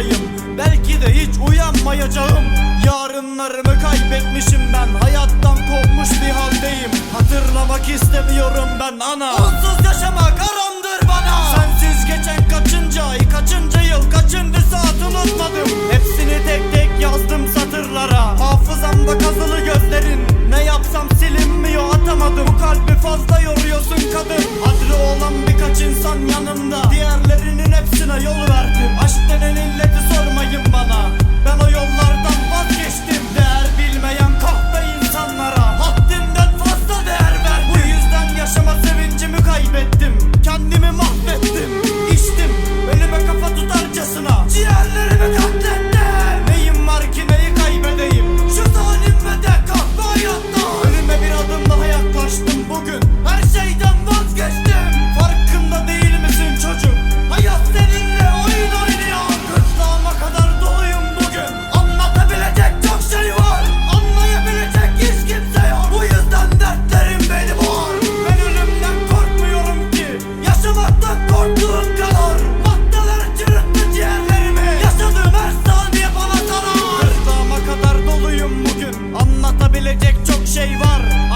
farkındayım Belki de hiç uyanmayacağım. Yarınlarımı kaybetmişim ben. Hayattan kopmuş bir haldeyim. Hatırlamak istemiyorum ben ana. Mutsuz yaşamak aramdır bana. Sensiz geçen kaçınca ay Kaçıncı yıl kaçıncı saat unutmadım. Hepsini tek tek yazdım satırlara. Hafızamda kazılı gözlerin. Ne yapsam silinmiyor atamadım. Bu kalbi fazla şey var.